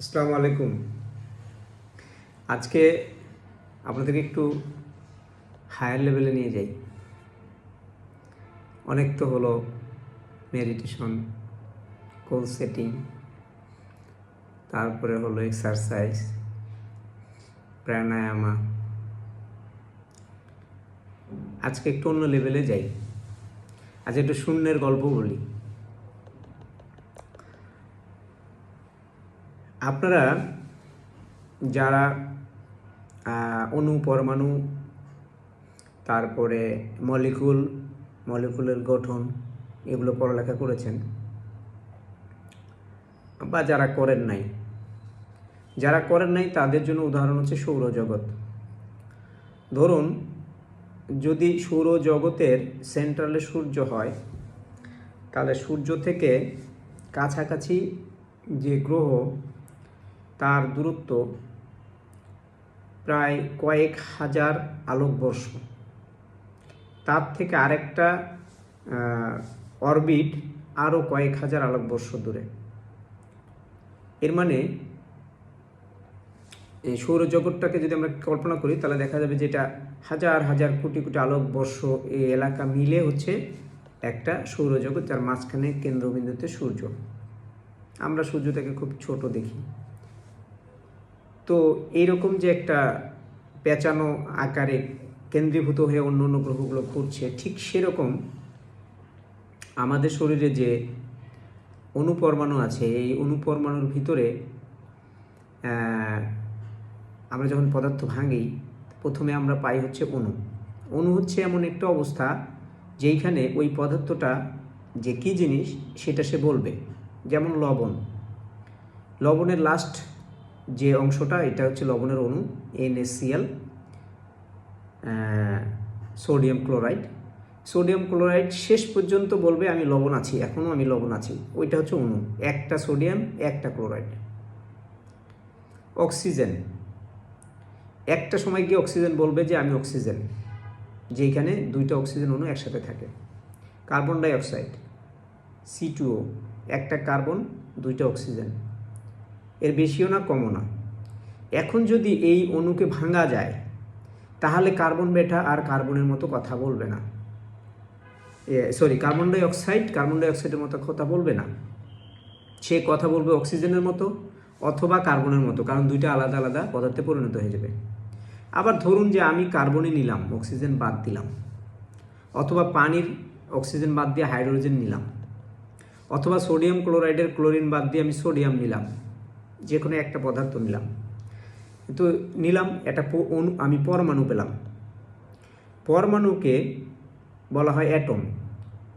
আসসালামু আলাইকুম। আজকে আপনাদেরকে একটু হায়ার লেভেলে নিয়ে যাই। অনেক তো হলো মেডিটেশন কোল সেটিং তারপরে হলো এক্সারসাইজ প্রাণায়ামা আজকে একটু অন্য লেভেলে যাই। আজ একটু শূন্যের গল্প বলি। আপনারা যারা অণু, পরমাণু, তারপরে মলিকুল, মলিকুলের গঠন, এগুলো পড়ালেখা করেছেন বা যারা করেন নাই। যারা করেন নাই, তাদের জন্য উদাহরণ হচ্ছে সৌরজগৎ। ধরুন, যদি সৌরজগতের সেন্ট্রালে সূর্য হয়, তাহলে সূর্য থেকে কাছাকাছি যে গ্রহ তার দূরত্ব প্রায় কয়েক হাজার আলোকবর্ষ। তার থেকে আরেকটা অরবিট আরও কয়েক হাজার আলোকবর্ষ দূরে। এর মানে এই সৌরজগৎটাকে যদি আমরা কল্পনা করি, তাহলে দেখা যাবে যেটা হাজার হাজার কোটি কোটি আলোকবর্ষ এই এলাকা মিলে হচ্ছে একটা সৌরজগৎ, যার মাঝখানে কেন্দ্রবিন্দুতে সূর্য। আমরা সূর্যটাকে খুব ছোট দেখি। তো এইরকম যে একটা পেঁচানো আকারে কেন্দ্রীভূত হয়ে অন্য অন্য গ্রহগুলো ঘুরছে, ঠিক সেরকম আমাদের শরীরে যে অনুপরমাণু আছে, এই অনুপরমাণুর ভিতরে আমরা যখন পদার্থ ভাঙি, প্রথমে আমরা পাই হচ্ছে অণু। অণু হচ্ছে এমন একটা অবস্থা যেইখানে ওই পদার্থটা যে কী জিনিস সেটা সে বলবে, যেমন লবণ। লবণের লাস্ট যে অংশটা, এটা হচ্ছে লবণের অণু NSCL sodium chloride sodium chloride শেষ পর্যন্ত বলবে, আমি লবণ আছি এখনও আমি লবণ আছি। ওইটা হচ্ছে অণু। একটা সোডিয়াম একটা ক্লোরাইড অক্সিজেন একটা সময় গিয়ে অক্সিজেন বলবে যে, আমি অক্সিজেন যেখানে দুইটা অক্সিজেন অণু একসাথে থাকে। কার্বন ডাই অক্সাইড সি একটা কার্বন দুইটা অক্সিজেন এর বেশিও না কমও না। এখন যদি এই অণুকে ভাঙা যায়, তাহলে কার্বন বেটা আর কার্বনের মতো কথা বলবে না। Sorry carbon dioxide carbon ডাইঅক্সাইডের মতো কথা বলবে না। সে কথা বলবে অক্সিজেনের মতো অথবা কার্বনের মতো, কারণ দুইটা আলাদা আলাদা পদার্থে পরিণত হয়ে যাবে। আবার ধরুন যে আমি কার্বনই নিলাম, অক্সিজেন বাদ দিলাম, অথবা পানির অক্সিজেন বাদ দিয়ে হাইড্রোজেন নিলাম, অথবা সোডিয়াম ক্লোরাইডের ক্লোরিন বাদ দিয়ে আমি সোডিয়াম নিলাম যে কোনো একটা পদার্থ নিলাম। তো নিলাম একটা আমি পরমাণু পেলাম। পরমাণুকে বলা হয় অ্যাটম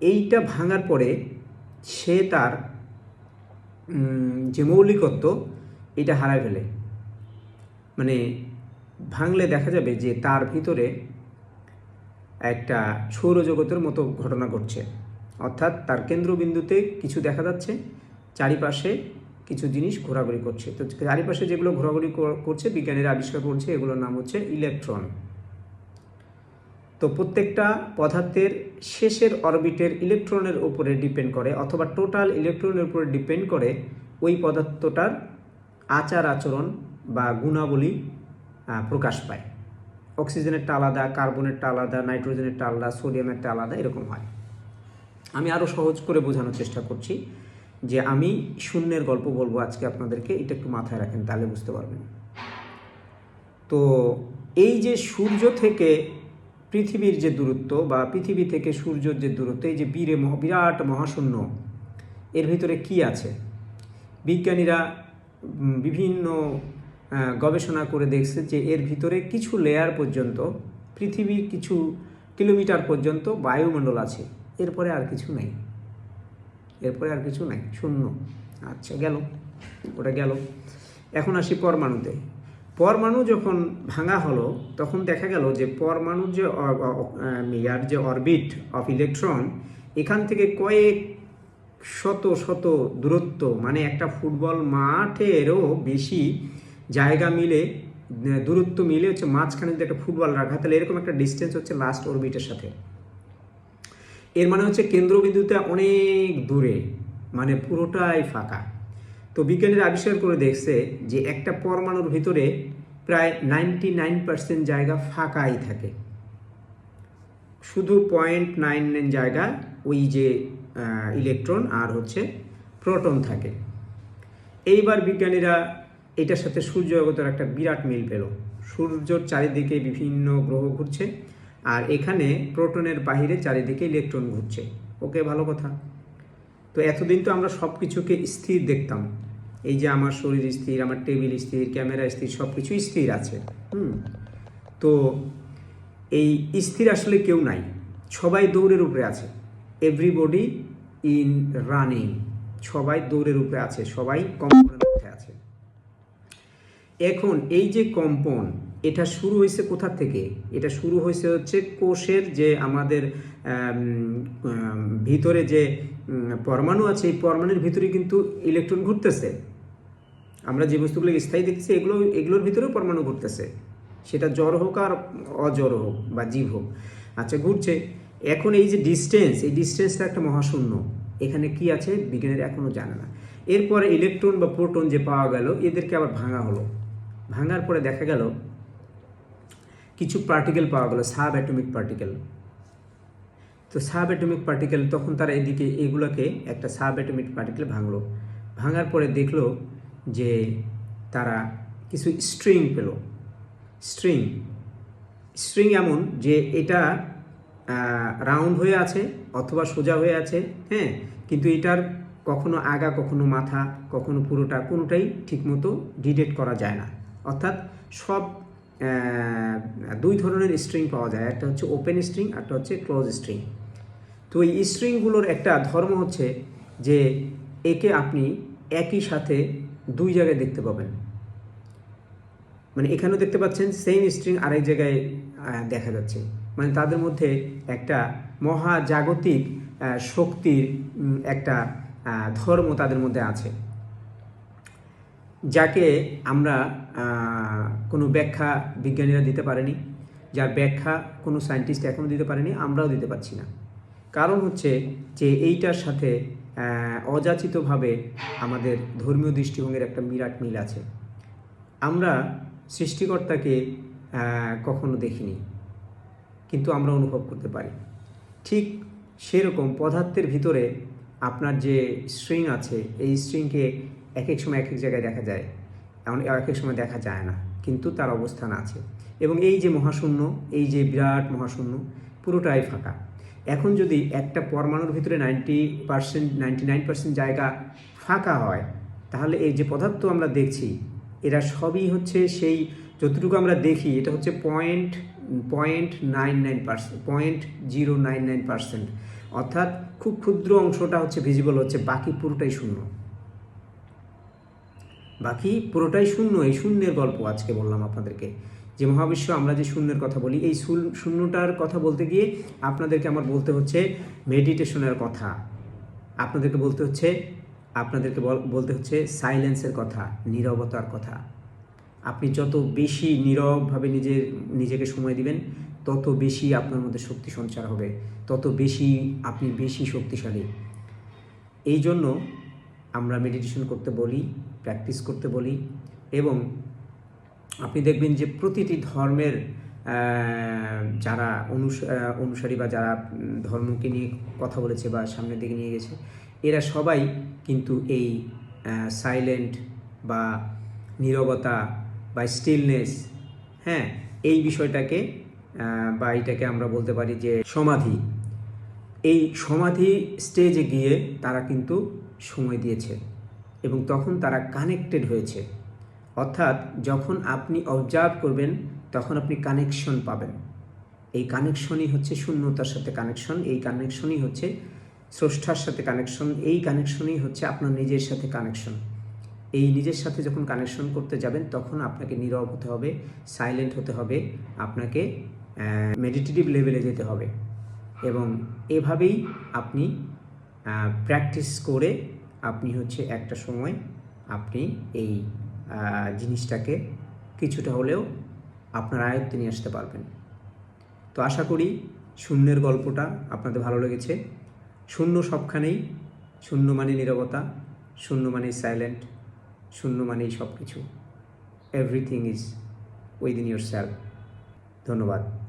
এইটা ভাঙার পরে সে তার যে মৌলিকত্ব এটা হারায় ফেলে। মানে ভাঙলে দেখা যাবে যে তার ভিতরে একটা সৌরজগতের মতো ঘটনা ঘটছে। অর্থাৎ তার কেন্দ্রবিন্দুতে কিছু দেখা যাচ্ছে, চারিপাশে কিছু জিনিস ঘোরাঘুরি করছে। তো চারিপাশে যেগুলো ঘোরাঘুরি করছে, বিজ্ঞানীরা আবিষ্কার করছে, এগুলোর নাম হচ্ছে ইলেকট্রন। তো প্রত্যেকটা পদার্থের শেষের অরবিটের ইলেকট্রনের উপরে ডিপেন্ড করে, অথবা টোটাল ইলেকট্রনের উপরে ডিপেন্ড করে ওই পদার্থটার আচার আচরণ বা গুণাবলী প্রকাশ পায়। অক্সিজেনেরটা আলাদা, কার্বনেরটা আলাদা, নাইট্রোজেনেরটা আলাদা, সোডিয়ামেরটা আলাদা, এরকম হয়। আমি আরও সহজ করে বোঝানোর চেষ্টা করছি। যে আমি শূন্যের গল্প বলব আজকে আপনাদেরকে, এটা একটু মাথায় রাখেন, তাহলে বুঝতে পারবেন। তো এই যে সূর্য থেকে পৃথিবীর যে দূরত্ব বা পৃথিবী থেকে সূর্যের যে দূরত্ব, এই যে বীরে মহা, বিরাট মহাশূন্য, এর ভিতরে কি আছে? বিজ্ঞানীরা বিভিন্ন গবেষণা করে দেখছে যে এর ভিতরে কিছু লেয়ার পর্যন্ত, পৃথিবীর কিছু কিলোমিটার পর্যন্ত বায়ুমণ্ডল আছে। এরপরে আর কিছু নেই। এরপরে আর কিছু নাই, শূন্য। আচ্ছা গেল। ওটা গেল। এখন আসি পরমাণুতে। পরমাণু যখন ভাঙা হলো, তখন দেখা গেল যে পরমাণুর যে ইয়ার যে অরবিট অফ ইলেকট্রন, এখান থেকে কয়েক শত শত দূরত্ব মানে একটা ফুটবল মাঠেরও বেশি জায়গা মিলে, দূরত্ব মিলে হচ্ছে মাঝখানে যদি একটা ফুটবল রাখা। তাহলে এরকম একটা ডিস্টেন্স হচ্ছে লাস্ট অরবিটের সাথে। এর মানে হচ্ছে কেন্দ্রবিন্দুতে অনেক দূরে মানে পুরোটাই ফাঁকা। তো বিজ্ঞানীরা আবিষ্কার করে দেখছে যে একটা পরমাণুর ভিতরে প্রায় নাইনটি নাইন পার্সেন্ট জায়গা ফাঁকাই থাকে। শুধু পয়েন্ট নাইন নাইন জায়গা ওই যে ইলেকট্রন আর হচ্ছে প্রোটন থাকে। এইবার বিজ্ঞানীরা এটার সাথে সূর্যজগতের একটা বিরাট মিল পেল। সূর্যর চারিদিকে বিভিন্ন গ্রহ ঘুরছে। আর এখানে প্রোটনের বাহিরে চারিদিকে ইলেকট্রন ঘুরছে। ওকে, ভালো কথা। তো এতদিন তো আমরা সব কিছুকে স্থির দেখতাম। এই যে আমার শরীর স্থির, আমার টেবিল স্থির, ক্যামেরা স্থির সব কিছুই স্থির আছে। হুম। তো এই স্থির আসলে কেউ নাই। সবাই দৌড়ের উপরে আছে। এভরিবডি ইন রানিং সবাই দৌড়ের উপরে আছে। সবাই কম্পনের মধ্যে আছে। এখন এই যে কম্পন এটা শুরু হয়েছে কোথা থেকে? এটা শুরু হয়েছে হচ্ছে কোষের যে আমাদের আম, আম, ভিতরে যে পরমাণু আছে এই পরমাণুর ভিতরে কিন্তু ইলেকট্রন ঘুরতেছে। আমরা যে বস্তুগুলো স্থায়ী দেখছি এগুলো এগুলোর ভিতরেও পরমাণু ঘুরতেছে। সেটা জ্বর হোক আর অজ্বর হোক বা জীব হোক। আচ্ছা ঘুরছে। এখন এই যে ডিস্টেন্স এই ডিস্টেন্সটা একটা মহাশূন্য। এখানে কি আছে? বিজ্ঞানীরা এখনও জানে না। এরপরে ইলেকট্রন বা প্রোটন যে পাওয়া গেল এদেরকে আবার ভাঙা হলো। ভাঙার পরে দেখা গেল কিছু পার্টিকেল পাওয়া গেল সাব অ্যাটমিক পার্টিকেল তো সাব অ্যাটমিক পার্টিকেল তখন তারা এদিকে এগুলোকে একটা সাব অ্যাটমিক পার্টিকেল ভাঙলো। ভাঙার পরে দেখল যে তারা কিছু স্ট্রিং পেল। স্ট্রিং স্ট্রিং এমন যে এটা রাউন্ড হয়ে আছে অথবা সোজা হয়ে আছে হ্যাঁ? কিন্তু এটার কখনো আগা, কখনো মাথা, কখনো পুরোটা, কোনোটাই ঠিকমতো ডিটেক্ট করা যায় না। অর্থাৎ সব দুই ধরনের স্ট্রিং পাওয়া যায়। একটা হচ্ছে ওপেন স্ট্রিং একটা হচ্ছে ক্লোজ স্ট্রিং তো এই স্ট্রিংগুলোর একটা ধর্ম হচ্ছে যে একে আপনি একই সাথে দুই জায়গায় দেখতে পাবেন। মানে এখানেও দেখতে পাচ্ছেন সেম স্ট্রিং আরেক জায়গায় দেখা যাচ্ছে। মানে তাদের মধ্যে একটা মহাজাগতিক শক্তির একটা ধর্ম তাদের মধ্যে আছে। যাকে আমরা কোনো ব্যাখ্যা বিজ্ঞানীরা দিতে পারেনি, যার ব্যাখ্যা কোনো সায়েন্টিস্ট এখনও দিতে পারেনি, আমরাও দিতে পারছি না। কারণ হচ্ছে যে এইটার সাথে অযাচিতভাবে আমাদের ধর্মীয় দৃষ্টিভঙ্গির একটা বিরাট মিল আছে। আমরা সৃষ্টিকর্তাকে কখনো দেখিনি, কিন্তু আমরা অনুভব করতে পারি। ঠিক সেরকম পদার্থের ভিতরে আপনার যে স্ট্রিং আছে, এই স্ট্রিংকে এক এক সময় এক এক জায়গায় দেখা যায়। এমন এক এক সময় দেখা যায় না, কিন্তু তার অবস্থান আছে। এবং এই যে মহাশূন্য, এই যে বিরাট মহাশূন্য, পুরোটাই ফাঁকা। এখন যদি একটা পরমাণুর ভিতরে ninety percent ninety nine percent জায়গা ফাঁকা হয়, তাহলে এই যে পদার্থ আমরা দেখছি, এরা সবই হচ্ছে সেই, যতটুকু আমরা দেখি, এটা হচ্ছে point point nine nine percent point zero nine nine percent অর্থাৎ খুব ক্ষুদ্র অংশটা হচ্ছে ভিজিবল হচ্ছে, বাকি পুরোটাই শূন্য। বাকি পুরোটাই শূন্য, এই শূন্যের গল্প আজকে বললাম আপনাদেরকে। যে মহাবিশ্ব, আমরা যে শূন্যের কথা বলি, এই শূন্য- শূন্যটার কথা বলতে গিয়ে আপনাদেরকে আমার বলতে হচ্ছে মেডিটেশনের কথা। আপনাদেরকে বলতে হচ্ছে, আপনাদেরকে বল- বলতে হচ্ছে সাইলেন্সের কথা, নীরবতার কথা। আপনি যত বেশি নীরবভাবে নিজের, নিজেকে সময় দিবেন, তত বেশি আপনার মধ্যে শক্তি সঞ্চার হবে। তত বেশি আপনি বেশি শক্তিশালী। এই জন্য আমরা মেডিটেশন করতে বলি প্র্যাকটিস করতে বলি এবং আপনি দেখবেন যে প্রতিটি ধর্মের যারা অনুস- অনুসারী বা যারা ধর্মকে নিয়ে কথা বলেছে বা সামনের দিকে নিয়ে গেছে, এরা সবাই কিন্তু এই সাইলেন্ট বা নীরবতা বা স্টিলনেস হ্যাঁ এই বিষয়টাকে বা এটাকে আমরা বলতে পারি যে সমাধি। এই সমাধি স্টেজে গিয়ে তারা কিন্তু সময় দিয়েছে এবং তখন তারা কানেক্টেড হয়েছে। অর্থাৎ যখন আপনি অবজার্ভ করবেন, তখন আপনি কানেকশন পাবেন। এই কানেকশনই হচ্ছে শূন্যতার সাথে কানেকশন এই কানেকশনই হচ্ছে স্রষ্টার সাথে কানেকশন এই কানেকশনই হচ্ছে আপনার নিজের সাথে কানেকশন এই নিজের সাথে যখন কানেকশন করতে যাবেন, তখন আপনাকে নীরব হতে হবে সাইলেন্ট হতে হবে, আপনাকে মেডিটেটিভ লেভেলে যেতে হবে। এবং এভাবেই আপনি প্র্যাকটিস করে আপনি হচ্ছে একটা সময় আপনি এই জিনিসটাকে কিছুটা হলেও আপনার আয়ত্তে নিয়ে আসতে পারবেন। তো আশা করি শূন্যের গল্পটা আপনাদের ভালো লেগেছে। শূন্য সবখানেই, শূন্য মানে নীরবতা, শূন্য মানে সাইলেন্ট শূন্য মানেই সব কিছু everything is within yourself ধন্যবাদ।